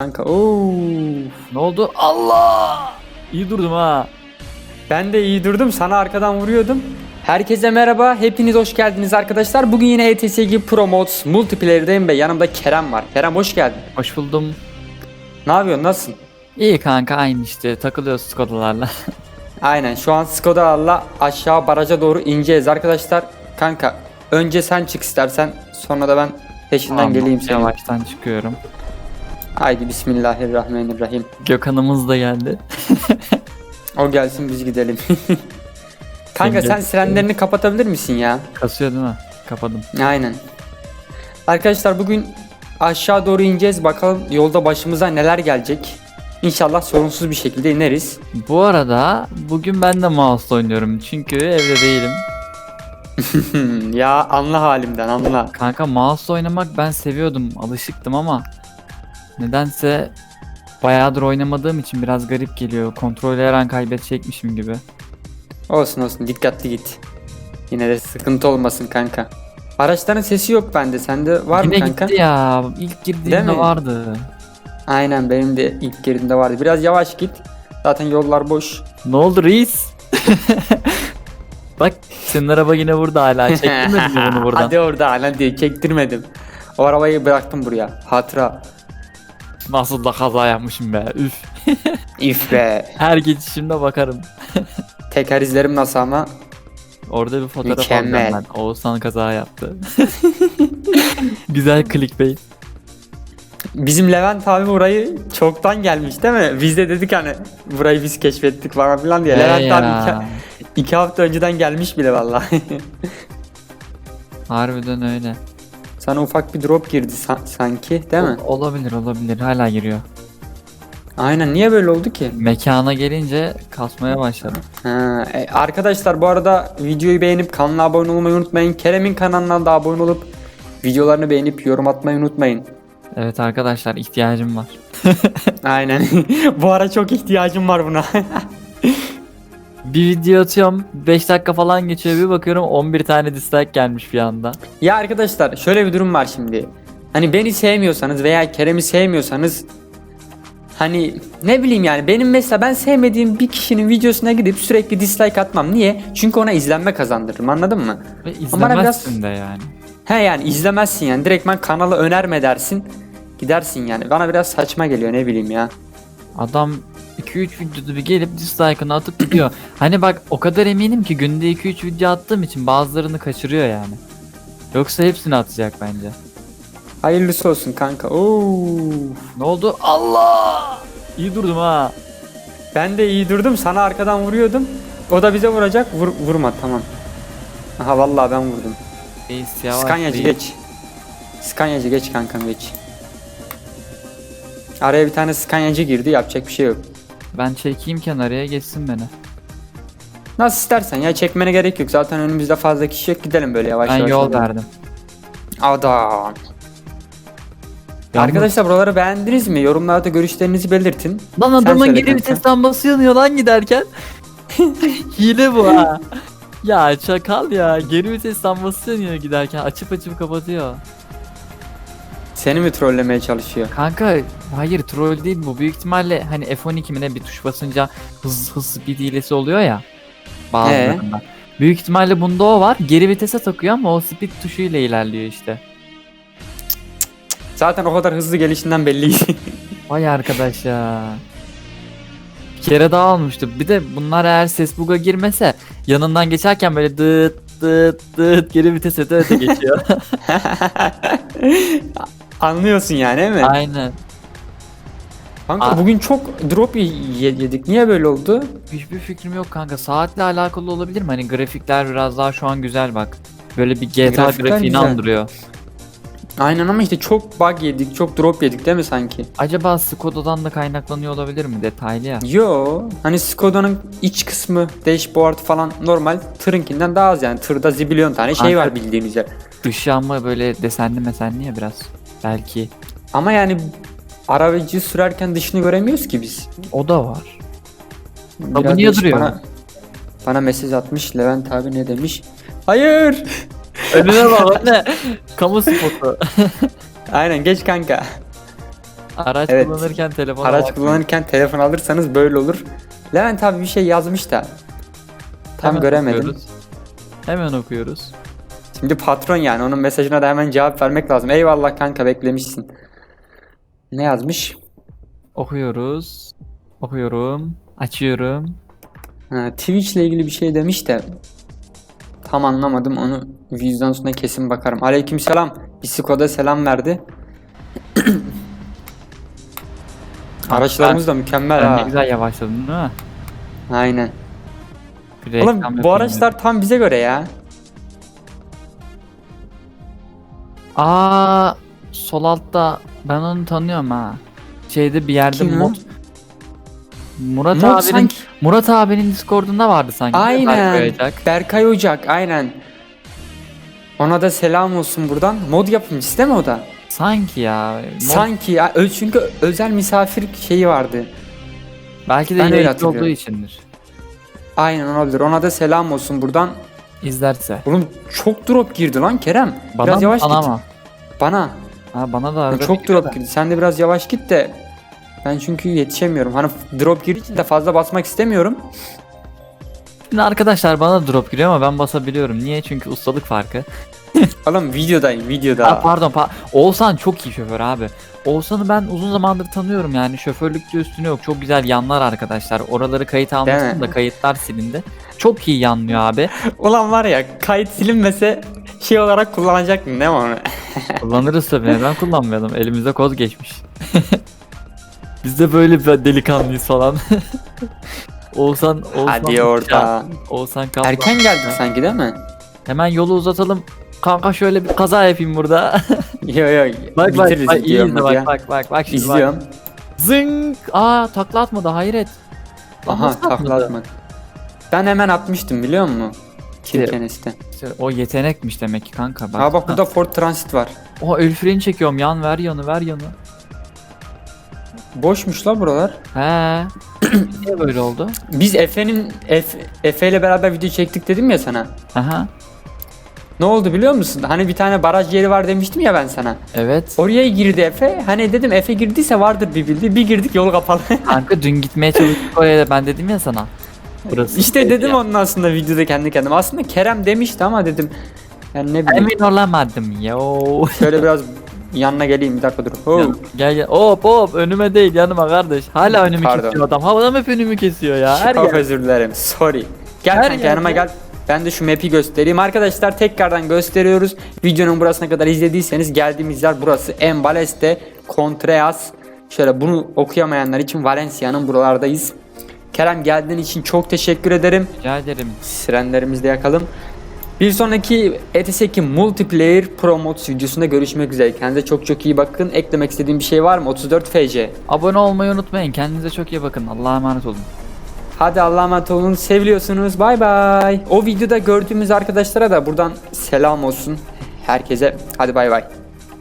Kanka ooo. Ne oldu? Allah! İyi durdum ha. Ben de iyi durdum. Sana arkadan vuruyordum. Herkese merhaba. Hepiniz hoş geldiniz arkadaşlar. Bugün yine E ETS2 Pro Mods Multiplayer'dayım ve yanımda Kerem var. Kerem hoş geldin. Hoş buldum. Ne yapıyorsun? Nasılsın? İyi kanka aynı işte takılıyoruz Skoda'larla. Aynen. Şu an Skoda'larla aşağı baraja doğru ineceğiz arkadaşlar. Kanka önce sen çık istersen. Sonra da ben peşinden Tamam, geleyim senin. Yavaştan çıkıyorum. Haydi bismillahirrahmanirrahim. Gökhan'ımız da geldi. O gelsin biz gidelim. Kanka sen sirenlerini kapatabilir misin ya? Kasıyor değil mi? Kapadım. Aynen. Arkadaşlar bugün aşağı doğru ineceğiz. Bakalım yolda başımıza neler gelecek. İnşallah sorunsuz bir şekilde ineriz. Bu arada bugün ben de mouse oynuyorum çünkü evde değilim. Ya anla halimden anla. Kanka mouse oynamak ben seviyordum, alışıktım ama nedense bayağıdır oynamadığım için biraz garip geliyor. Kontrolü her an kaybedecekmişim gibi. Olsun olsun dikkatli git. Yine de sıkıntı olmasın kanka. Araçların sesi yok bende. Sende var Yine mı kanka? gitti ya. İlk Değil girdiğimde mi? vardı. Aynen benim de ilk girdiğimde vardı. Biraz yavaş git. Zaten yollar boş. Ne oldu reis? Bak senin araba yine burada hala. Çektirmedin mi bunu buradan? Hadi orada hadi çektirmedim. O arabayı bıraktım buraya. Hatıra. Nasıl da kaza yapmışım be. Üf. İf be. Her geçişimde bakarım. Teker izlerim nasıl ama. Orada bir fotoğraf Mükemmel. alacağım ben. Oğuzhan kaza yaptı. Güzel clickbait. Bizim Levent abi burayı çoktan gelmiş değil mi? Biz de dedik hani burayı biz keşfettik falan filan diye. Levent ya. abi iki, iki hafta önceden gelmiş bile vallahi. Harbiden öyle. Sana ufak bir drop girdi sa- sanki değil mi? Olabilir olabilir. Hala giriyor. Aynen niye böyle oldu ki? Mekana gelince kasmaya başladı. Ha, e, arkadaşlar bu arada videoyu beğenip kanala abone olmayı unutmayın. Kerem'in kanalına da abone olup videolarını beğenip yorum atmayı unutmayın. Evet arkadaşlar ihtiyacım var. Aynen. bu ara çok ihtiyacım var buna. Bir video atıyorum 5 dakika falan geçiyor bir bakıyorum 11 tane dislike gelmiş bir anda. Ya arkadaşlar şöyle bir durum var şimdi. Hani beni sevmiyorsanız veya Kerem'i sevmiyorsanız hani ne bileyim yani benim mesela ben sevmediğim bir kişinin videosuna gidip sürekli dislike atmam. Niye? Çünkü ona izlenme kazandırırım anladın mı? Ve izlemezsin de yani. He yani izlemezsin yani direktmen kanalı önerme dersin. Gidersin yani. Bana biraz saçma geliyor ne bileyim ya. Adam 2-3 videoda bir gelip dislike'ını atıp gidiyor. hani bak o kadar eminim ki günde 2-3 video attığım için bazılarını kaçırıyor yani. Yoksa hepsini atacak bence. Hayırlısı olsun kanka. Oo. Ne oldu? Allah! İyi durdum ha. Ben de iyi durdum. Sana arkadan vuruyordum. O da bize vuracak. Vur, vurma tamam. Aha vallahi ben vurdum. Reis yavaş. Skanyacı reis. geç. Skanyacı geç kankam geç. Araya bir tane Skanyacı girdi yapacak bir şey yok. Ben çekeyim kenarıya geçsin beni. Nasıl istersen ya çekmene gerek yok. Zaten önümüzde fazla kişi yok. Gidelim böyle yavaş Ben yavaş. yol gidelim. verdim. Adam. Yalnız- Arkadaşlar buraları beğendiniz mi? Yorumlarda görüşlerinizi belirtin. Lan adamın söyle geri kanka. vitesten basıyor lan giderken. Hile bu ha. Ya çakal ya. Geri vitesten basıyor giderken. Açıp açıp kapatıyor. Seni mi trollemeye çalışıyor? Kanka hayır troll değil bu. Büyük ihtimalle hani F12 mi ne bir tuş basınca hız hız speed hilesi oluyor ya. Bazılarında. Büyük ihtimalle bunda o var. Geri vitese takıyor ama o speed tuşuyla ilerliyor işte. Zaten o kadar hızlı gelişinden belliydi. Vay arkadaş ya. Bir kere daha almıştı. Bir de bunlar eğer ses bug'a girmese yanından geçerken böyle dıt dıt dıt geri vitese de öte geçiyor. Anlıyorsun yani değil mi? Aynen. Kanka Aa. bugün çok drop ye- yedik. Niye böyle oldu? Hiçbir fikrim yok kanka. Saatle alakalı olabilir mi? Hani grafikler biraz daha şu an güzel bak. Böyle bir GTA Grafikler grafiğini güzel. andırıyor. Aynen ama işte çok bug yedik, çok drop yedik değil mi sanki? Acaba Skoda'dan da kaynaklanıyor olabilir mi? Detaylı ya. Yo, hani Skoda'nın iç kısmı, dashboard falan normal tırınkinden daha az yani. Tırda zibilyon tane şey Kanka- var bildiğimiz yer. Dışı ama böyle desenli mesenli ya biraz. Belki. Ama yani arabacı sürerken dışını göremiyoruz ki biz. O da var. bu Biraz niye değişik. duruyor? Bana, bana mesaj atmış Levent abi ne demiş? Hayır. Önüne bak önüne. Kamu spotu. Aynen geç kanka. Araç Evet. kullanırken telefona Araç kullanırken telefon alırsanız böyle olur. Levent abi bir şey yazmış da. Tam göremedim. okuyoruz. Hemen okuyoruz. Şimdi patron yani onun mesajına da hemen cevap vermek lazım. Eyvallah kanka beklemişsin. Ne yazmış? Okuyoruz. Okuyorum. Açıyorum. Ha, Twitch ile ilgili bir şey demiş de tam anlamadım onu videodan sonra kesin bakarım. Aleykümselam. Bisiko'da selam verdi. Araçlarımız da mükemmel Ben ne ha. güzel yavaşladın değil mi? Aynen. Bir Oğlum bu araçlar tam bize göre ya. Aa sol altta ben onu tanıyorum ha. Şeyde bir yerde Kim o? mod. Murat Mod abinin sanki- Murat abinin Discord'unda vardı sanki. Aynen. Koyacak. Berkay Ocak aynen. Ona da selam olsun buradan. Mod yapımcısı değil mi o da? Sanki ya. Mod- Sanki ya ö- çünkü özel misafir şeyi vardı. belki de Ben öyle hatırlıyorum. olduğu içindir. Aynen olabilir. Ona da selam olsun buradan. İzlerse. Oğlum çok drop girdi lan Kerem. Bana biraz mı, yavaş sana git. mı? Bana. Ha, bana da arada çok drop da. girdi. Sen de biraz yavaş git de ben çünkü yetişemiyorum. Hani drop girdiği için de fazla basmak istemiyorum. Şimdi arkadaşlar bana da drop giriyor ama ben basabiliyorum. Niye? Çünkü ustalık farkı. Oğlum videodayım videoda. Ha, pardon pa Oğuzhan çok iyi şoför abi. Oğuzhan'ı ben uzun zamandır tanıyorum yani şoförlükte üstüne yok. Çok güzel yanlar arkadaşlar. Oraları kayıt almıştım da kayıtlar silindi. Çok iyi yanlıyor abi. Ulan var ya kayıt silinmese şey olarak kullanacaktın değil mi onu? Kullanırız tabii neden kullanmayalım. Elimize koz geçmiş. Biz de böyle bir delikanlıyız falan. Oğuzhan, Oğuzhan Hadi orada. Oğuzhan kaplan. Erken geldik sanki değil mi? Hemen yolu uzatalım. Kanka şöyle bir kaza yapayım burada. Yo yo bak bak bitiririz bak iyi diyorum izle ya. bak bak bak bak şimdi bak. İzliyorum. Zınk. Aa takla atmadı hayret. Lan Aha nasıl takla atmadı? atmadı. Ben hemen atmıştım biliyor musun? Kirkenes'te. İşte o yetenekmiş demek ki kanka bak. Ha bak burada Ford Transit var. O el freni çekiyorum yan ver yanı ver yanı. Boşmuş la buralar. He. Niye böyle oldu? Biz Efe'nin Efe, Efe ile beraber video çektik dedim ya sana. Aha. Ne oldu biliyor musun? Hani bir tane baraj yeri var demiştim ya ben sana. Evet. Oraya girdi Efe. Hani dedim Efe girdiyse vardır bir bildi. Bir girdik yol kapalı. Kanka dün gitmeye çalıştık oraya da ben dedim ya sana. Burası işte dedim ya. onun aslında videoda kendi kendime. Aslında Kerem demişti ama dedim. Yani ne bileyim. Emin olamadım yo. Şöyle biraz yanına geleyim bir dakika dur. Oh. Gel gel. Hop hop önüme değil yanıma kardeş. Hala önümü Pardon. kesiyor adam. Havadan hep önümü kesiyor ya. Her Çok yer. özür dilerim. Sorry. Gel Her kanka yanıma yerde. gel. Ben de şu map'i göstereyim. Arkadaşlar tekrardan gösteriyoruz. Videonun burasına kadar izlediyseniz geldiğimiz yer burası. Embaleste Contreras. Şöyle bunu okuyamayanlar için Valencia'nın buralardayız. Kerem geldiğin için çok teşekkür ederim. Rica ederim. Sirenlerimizi de yakalım. Bir sonraki ETS2 Multiplayer Pro Mods videosunda görüşmek üzere. Kendinize çok çok iyi bakın. Eklemek istediğim bir şey var mı? 34 FC. Abone olmayı unutmayın. Kendinize çok iyi bakın. Allah'a emanet olun. Hadi Allah'a emanet olun. Seviliyorsunuz. Bay bay. O videoda gördüğümüz arkadaşlara da buradan selam olsun. Herkese. Hadi bay bay.